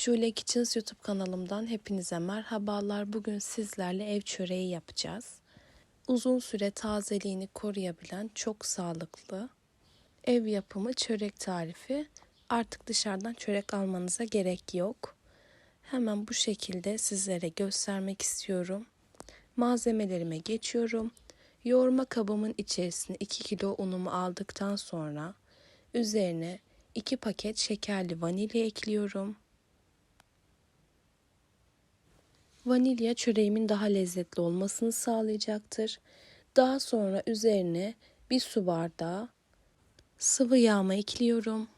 Şule Kitchens YouTube kanalımdan hepinize merhabalar. Bugün sizlerle ev çöreği yapacağız. Uzun süre tazeliğini koruyabilen çok sağlıklı ev yapımı çörek tarifi. Artık dışarıdan çörek almanıza gerek yok. Hemen bu şekilde sizlere göstermek istiyorum. Malzemelerime geçiyorum. Yoğurma kabımın içerisine 2 kilo unumu aldıktan sonra üzerine 2 paket şekerli vanilya ekliyorum. Vanilya çöreğimin daha lezzetli olmasını sağlayacaktır. Daha sonra üzerine bir su bardağı sıvı yağma ekliyorum.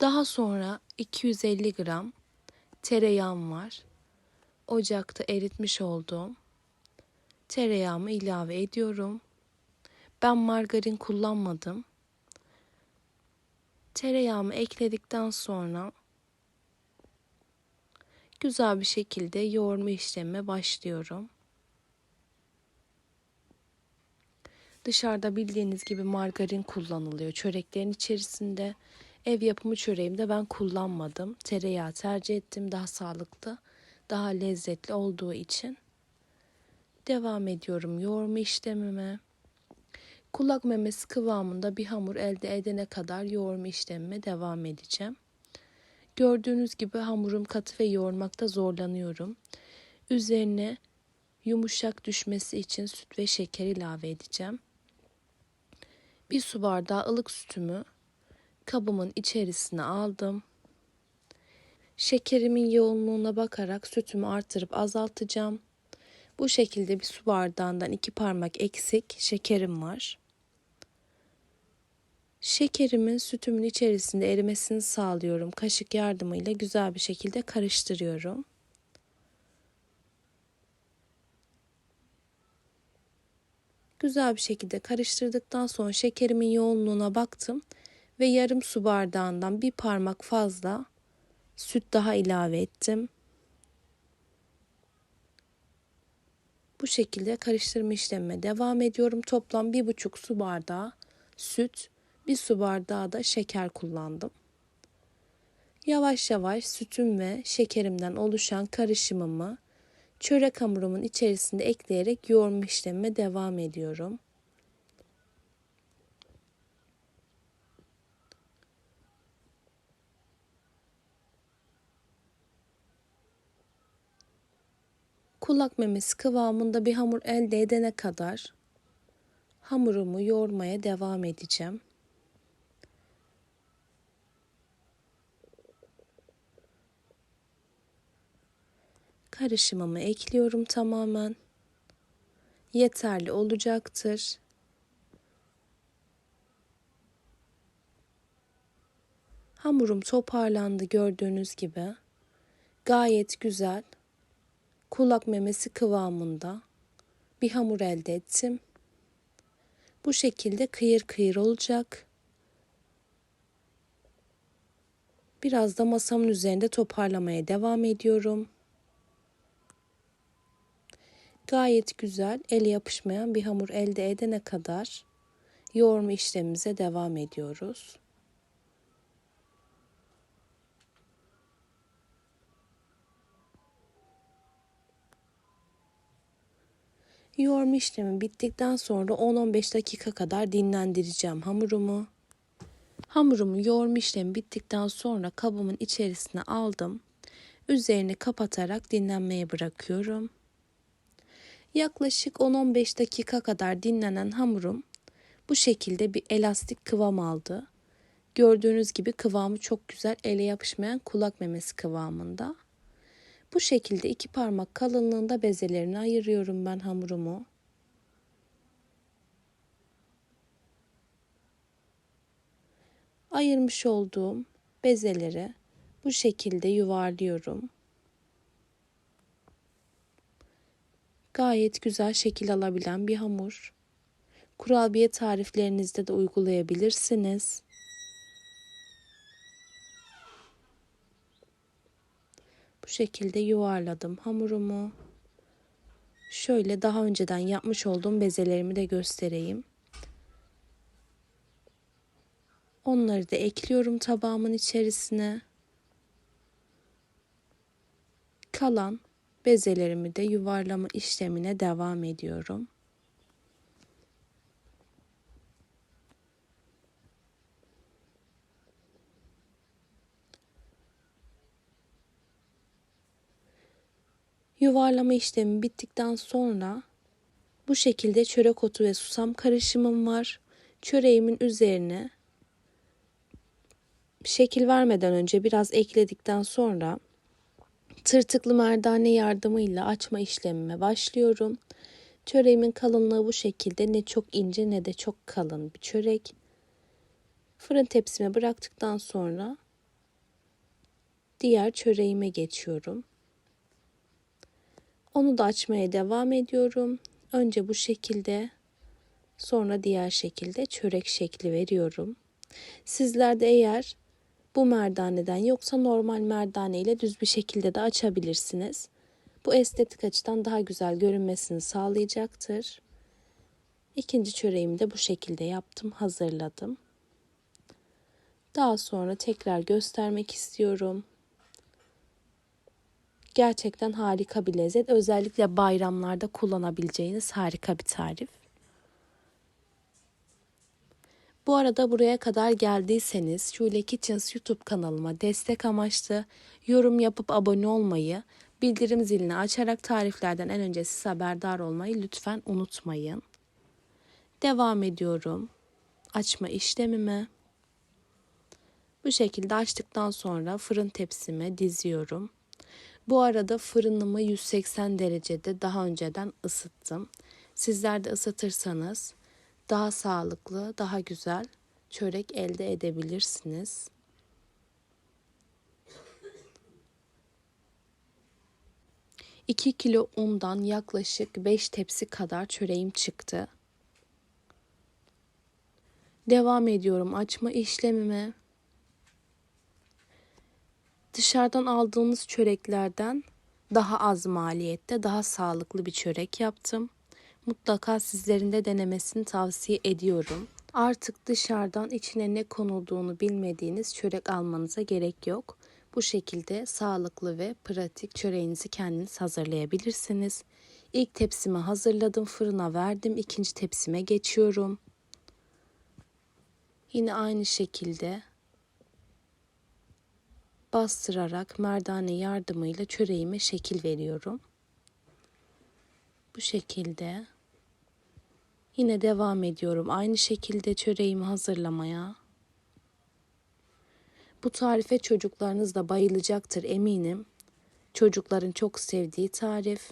Daha sonra 250 gram tereyağım var. Ocakta eritmiş olduğum tereyağımı ilave ediyorum. Ben margarin kullanmadım. Tereyağımı ekledikten sonra güzel bir şekilde yoğurma işlemine başlıyorum. Dışarıda bildiğiniz gibi margarin kullanılıyor çöreklerin içerisinde. Ev yapımı çöreğimde ben kullanmadım. Tereyağı tercih ettim daha sağlıklı, daha lezzetli olduğu için. Devam ediyorum yoğurma işlemime. Kulak memesi kıvamında bir hamur elde edene kadar yoğurma işlemime devam edeceğim. Gördüğünüz gibi hamurum katı ve yoğurmakta zorlanıyorum. Üzerine yumuşak düşmesi için süt ve şeker ilave edeceğim. Bir su bardağı ılık sütümü kabımın içerisine aldım. Şekerimin yoğunluğuna bakarak sütümü artırıp azaltacağım. Bu şekilde bir su bardağından iki parmak eksik şekerim var. Şekerimin sütümün içerisinde erimesini sağlıyorum. Kaşık yardımıyla güzel bir şekilde karıştırıyorum. Güzel bir şekilde karıştırdıktan sonra şekerimin yoğunluğuna baktım ve yarım su bardağından bir parmak fazla süt daha ilave ettim. Bu şekilde karıştırma işlemime devam ediyorum. Toplam bir buçuk su bardağı süt, bir su bardağı da şeker kullandım. Yavaş yavaş sütüm ve şekerimden oluşan karışımımı çörek hamurumun içerisinde ekleyerek yoğurma işlemime devam ediyorum. kulak memesi kıvamında bir hamur elde edene kadar hamurumu yoğurmaya devam edeceğim. Karışımımı ekliyorum tamamen. Yeterli olacaktır. Hamurum toparlandı gördüğünüz gibi. Gayet güzel kulak memesi kıvamında bir hamur elde ettim. Bu şekilde kıyır kıyır olacak. Biraz da masamın üzerinde toparlamaya devam ediyorum. Gayet güzel, ele yapışmayan bir hamur elde edene kadar yoğurma işlemimize devam ediyoruz. Yoğurma işlemi bittikten sonra 10-15 dakika kadar dinlendireceğim hamurumu. Hamurumu yoğurma işlemi bittikten sonra kabımın içerisine aldım. Üzerini kapatarak dinlenmeye bırakıyorum. Yaklaşık 10-15 dakika kadar dinlenen hamurum bu şekilde bir elastik kıvam aldı. Gördüğünüz gibi kıvamı çok güzel ele yapışmayan kulak memesi kıvamında. Bu şekilde iki parmak kalınlığında bezelerini ayırıyorum ben hamurumu. Ayırmış olduğum bezeleri bu şekilde yuvarlıyorum. Gayet güzel şekil alabilen bir hamur. Kurabiye tariflerinizde de uygulayabilirsiniz. Bu şekilde yuvarladım hamurumu. Şöyle daha önceden yapmış olduğum bezelerimi de göstereyim. Onları da ekliyorum tabağımın içerisine. Kalan bezelerimi de yuvarlama işlemine devam ediyorum. Yuvarlama işlemi bittikten sonra bu şekilde çörek otu ve susam karışımım var. Çöreğimin üzerine şekil vermeden önce biraz ekledikten sonra tırtıklı merdane yardımıyla açma işlemime başlıyorum. Çöreğimin kalınlığı bu şekilde ne çok ince ne de çok kalın bir çörek. Fırın tepsime bıraktıktan sonra diğer çöreğime geçiyorum. Onu da açmaya devam ediyorum. Önce bu şekilde sonra diğer şekilde çörek şekli veriyorum. Sizler de eğer bu merdaneden yoksa normal merdane ile düz bir şekilde de açabilirsiniz. Bu estetik açıdan daha güzel görünmesini sağlayacaktır. İkinci çöreğimi de bu şekilde yaptım, hazırladım. Daha sonra tekrar göstermek istiyorum. Gerçekten harika bir lezzet. Özellikle bayramlarda kullanabileceğiniz harika bir tarif. Bu arada buraya kadar geldiyseniz Şule Kitchens YouTube kanalıma destek amaçlı yorum yapıp abone olmayı, bildirim zilini açarak tariflerden en önce siz haberdar olmayı lütfen unutmayın. Devam ediyorum açma işlemime. Bu şekilde açtıktan sonra fırın tepsime diziyorum. Bu arada fırınımı 180 derecede daha önceden ısıttım. Sizler de ısıtırsanız daha sağlıklı, daha güzel çörek elde edebilirsiniz. İki kilo undan yaklaşık 5 tepsi kadar çöreğim çıktı. Devam ediyorum açma işlemime. Dışarıdan aldığımız çöreklerden daha az maliyette, daha sağlıklı bir çörek yaptım. Mutlaka sizlerin de denemesini tavsiye ediyorum. Artık dışarıdan içine ne konulduğunu bilmediğiniz çörek almanıza gerek yok. Bu şekilde sağlıklı ve pratik çöreğinizi kendiniz hazırlayabilirsiniz. İlk tepsimi hazırladım, fırına verdim. İkinci tepsime geçiyorum. Yine aynı şekilde bastırarak merdane yardımıyla çöreğime şekil veriyorum. Bu şekilde yine devam ediyorum. Aynı şekilde çöreğimi hazırlamaya. Bu tarife çocuklarınız da bayılacaktır eminim. Çocukların çok sevdiği tarif.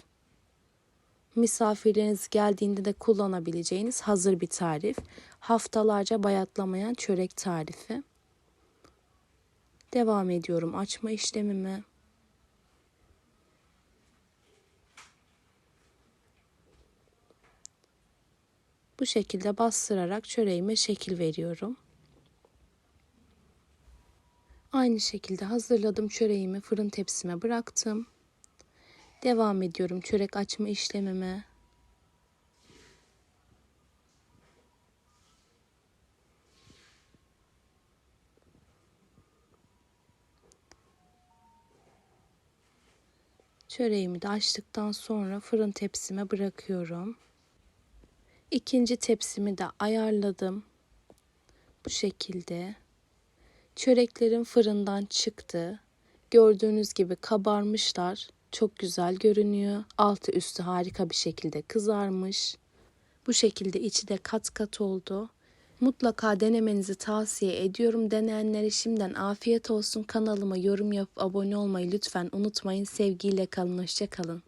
Misafirleriniz geldiğinde de kullanabileceğiniz hazır bir tarif. Haftalarca bayatlamayan çörek tarifi. Devam ediyorum açma işlemime. Bu şekilde bastırarak çöreğime şekil veriyorum. Aynı şekilde hazırladım çöreğimi fırın tepsime bıraktım. Devam ediyorum çörek açma işlemime. Çöreğimi de açtıktan sonra fırın tepsime bırakıyorum. İkinci tepsimi de ayarladım. Bu şekilde. Çöreklerim fırından çıktı. Gördüğünüz gibi kabarmışlar. Çok güzel görünüyor. Altı üstü harika bir şekilde kızarmış. Bu şekilde içi de kat kat oldu. Mutlaka denemenizi tavsiye ediyorum. Deneyenlere şimdiden afiyet olsun. Kanalıma yorum yapıp abone olmayı lütfen unutmayın. Sevgiyle kalın, hoşça kalın.